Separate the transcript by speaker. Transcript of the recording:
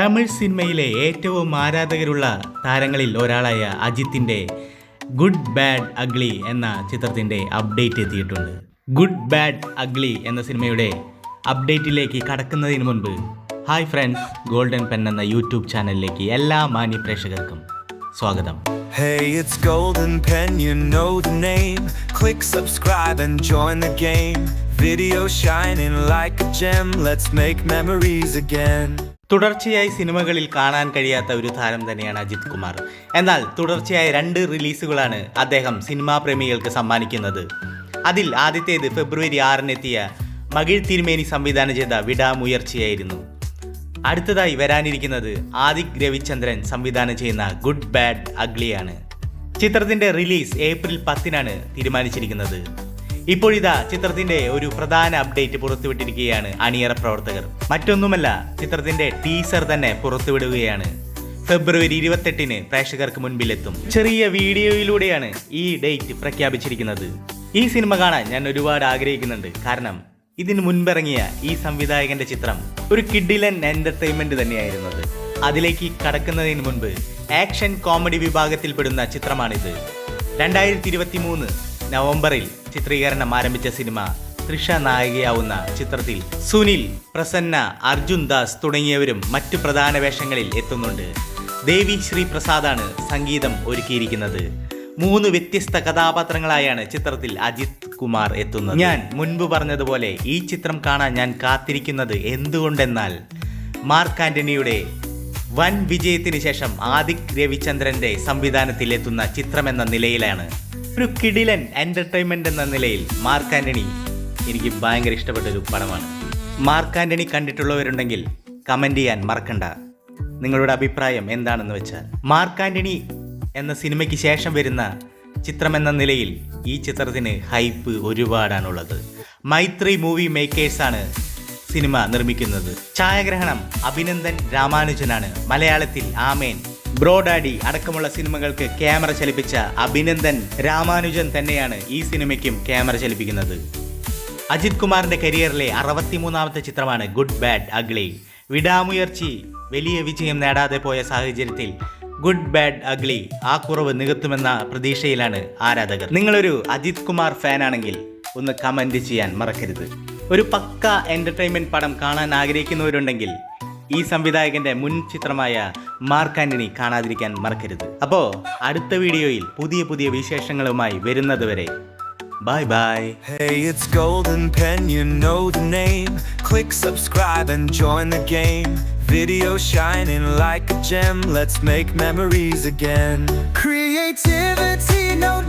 Speaker 1: തമിഴ് സിനിമയിലെ ഏറ്റവും ആരാധകരുള്ള താരങ്ങളിൽ ഒരാളായ അജിത്തിന്റെ ഗുഡ് ബാഡ് അഗ്ലി എന്ന ചിത്രത്തിന്റെ അപ്ഡേറ്റ് എത്തിയിട്ടുണ്ട് ഗുഡ് ബാഡ് അഗ്ലി എന്ന സിനിമയുടെ അപ്ഡേറ്റിലേക്ക് കടക്കുന്നതിന് മുൻപ് ഹായ് ഫ്രണ്ട്സ് ഗോൾഡൻ പെൻ എന്ന യൂട്യൂബ് ചാനലിലേക്ക് എല്ലാ മാന്യ പ്രേക്ഷകർക്കും സ്വാഗതം
Speaker 2: Hey, it's Golden Pen, you know the name. Click subscribe and join the game. Video shining like a gem, let's make memories again.
Speaker 1: തുടർച്ചയായി സിനിമകളിൽ കാണാൻ കഴിയാത്ത ഒരു താരം തന്നെയാണ് അജിത് കുമാർ. എന്നാൽ തുടർച്ചയായ രണ്ട് റിലീസുകളാണ് അദ്ദേഹം സിനിമാ പ്രേമികൾക്ക് സമ്മാനിക്കുന്നത്. അതിൽ ആദ്യത്തേത് ഫെബ്രുവരി ആറിനെത്തിയ മകിഴ് തിരുമേനി സംവിധാനം ചെയ്ത വിടാമുയർച്ചയായിരുന്നു. അടുത്തതായി വരാനിരിക്കുന്നത് ആദിക് രവിചന്ദ്രൻ സംവിധാനം ചെയ്യുന്ന ഗുഡ് ബാഡ് അഗ്ലിയാണ്. ചിത്രത്തിന്റെ റിലീസ് ഏപ്രിൽ പത്തിനാണ് തീരുമാനിച്ചിരിക്കുന്നത്. ഇപ്പോഴിതാ ചിത്രത്തിന്റെ ഒരു പ്രധാന അപ്ഡേറ്റ് പുറത്തുവിട്ടിരിക്കുകയാണ് അണിയറ പ്രവർത്തകർ. മറ്റൊന്നുമല്ല ചിത്രത്തിന്റെ ടീസർ തന്നെ പുറത്തുവിടുകയാണ്. ഫെബ്രുവരി ഇരുപത്തെട്ടിന് പ്രേക്ഷകർക്ക് മുൻപിലെത്തും. ചെറിയ വീഡിയോയിലൂടെയാണ് ഈ ഡേറ്റ് പ്രഖ്യാപിച്ചിരിക്കുന്നത്. ഈ സിനിമ കാണാൻ ഞാൻ ഒരുപാട് ആഗ്രഹിക്കുന്നുണ്ട്. കാരണം ഇതിന് മുൻപിറങ്ങിയ ഈ സംവിധായകന്റെ ചിത്രം ഒരു കിഡിലൻ എന്റർടൈൻമെന്റ് തന്നെയായിരുന്നത്. അതിലേക്ക് കടക്കുന്നതിന് മുൻപ് ആക്ഷൻ കോമഡി വിഭാഗത്തിൽപ്പെടുന്ന ചിത്രമാണിത്. രണ്ടായിരത്തി ഇരുപത്തി മൂന്ന് നവംബറിൽ ചിത്രീകരണം ആരംഭിച്ച സിനിമ തൃഷ നായികയാവുന്ന ചിത്രത്തിൽ സുനിൽ പ്രസന്ന അർജുൻ ദാസ് തുടങ്ങിയവരും മറ്റു പ്രധാന വേഷങ്ങളിൽ എത്തുന്നുണ്ട്. ദേവി ശ്രീ പ്രസാദാണ് സംഗീതം ഒരുക്കിയിരിക്കുന്നത്. മൂന്ന് വ്യത്യസ്ത കഥാപാത്രങ്ങളായാണ് ചിത്രത്തിൽ അജിത് കുമാർ എത്തുന്നത്. ഞാൻ മുൻപ് പറഞ്ഞതുപോലെ ഈ ചിത്രം കാണാൻ ഞാൻ കാത്തിരിക്കുന്നത് എന്തുകൊണ്ടെന്നാൽ മാർക്ക് ആന്റണിയുടെ വൻ വിജയത്തിന് ശേഷം ആദിക് രവിചന്ദ്രന്റെ സംവിധാനത്തിൽ എത്തുന്ന ചിത്രമെന്ന നിലയിലാണ്. ഒരു കിടിലൻ എന്റർടൈൻമെന്റ് എന്ന നിലയിൽ മാർക്ക് ആന്റണി എനിക്ക് ഭയങ്കര ഇഷ്ടപ്പെട്ട ഒരു പടമാണ്. മാർക്ക് ആന്റണി കണ്ടിട്ടുള്ളവരുണ്ടെങ്കിൽ കമന്റ് ചെയ്യാൻ മറക്കണ്ട. നിങ്ങളുടെ അഭിപ്രായം എന്താണെന്ന് വെച്ചാൽ മാർക്ക് ആന്റണി എന്ന സിനിമയ്ക്ക് ശേഷം വരുന്ന ചിത്രം എന്ന നിലയിൽ ഈ ചിത്രത്തിന് ഹൈപ്പ് ഒരുപാടാണുള്ളത്. മൈത്രി മൂവി മേക്കേഴ്സാണ് സിനിമ നിർമ്മിക്കുന്നത്. ഛായാഗ്രഹണം അഭിനന്ദൻ രാമാനുജനാണ്. മലയാളത്തിൽ ആമേൻ. ബ്രോഡാഡി അടക്കമുള്ള സിനിമകൾക്ക് ക്യാമറ ചലിപ്പിച്ച അഭിനന്ദൻ രാമാനുജൻ തന്നെയാണ് ഈ സിനിമയ്ക്കും ക്യാമറ ചലിപ്പിക്കുന്നത്. അജിത് കുമാറിന്റെ കരിയറിലെ അറുപത്തിമൂന്നാമത്തെ ചിത്രമാണ് ഗുഡ് ബാഡ് അഗ്ലി. വിടാമുയർച്ചി വലിയ വിജയം നേടാതെ പോയ സാഹചര്യത്തിൽ ഗുഡ് ബാഡ് അഗ്ലി ആ കുറവ് നികത്തുമെന്ന പ്രതീക്ഷയിലാണ് ആരാധകർ. നിങ്ങളൊരു അജിത് കുമാർ ഫാനാണെങ്കിൽ ഒന്ന് കമന്റ് ചെയ്യാൻ മറക്കരുത്. ഒരു പക്ക എന്റർടൈൻമെന്റ് പടം കാണാൻ ആഗ്രഹിക്കുന്നവരുണ്ടെങ്കിൽ ഈ സംവിധായകന്റെ മുൻ ചിത്രമായ മാർക്ക് ആന്റണി കാണാതിരിക്കാൻ മറക്കരുത് അപ്പോൾ അടുത്ത വീഡിയോയിൽ പുതിയ പുതിയ വിശേഷങ്ങളുമായി വരുന്നതുവരെ Bye bye.
Speaker 2: Hey, it's Golden Pen, you know the name. Click subscribe and join the game. Video shining like a gem, let's make memories again. Creativity, no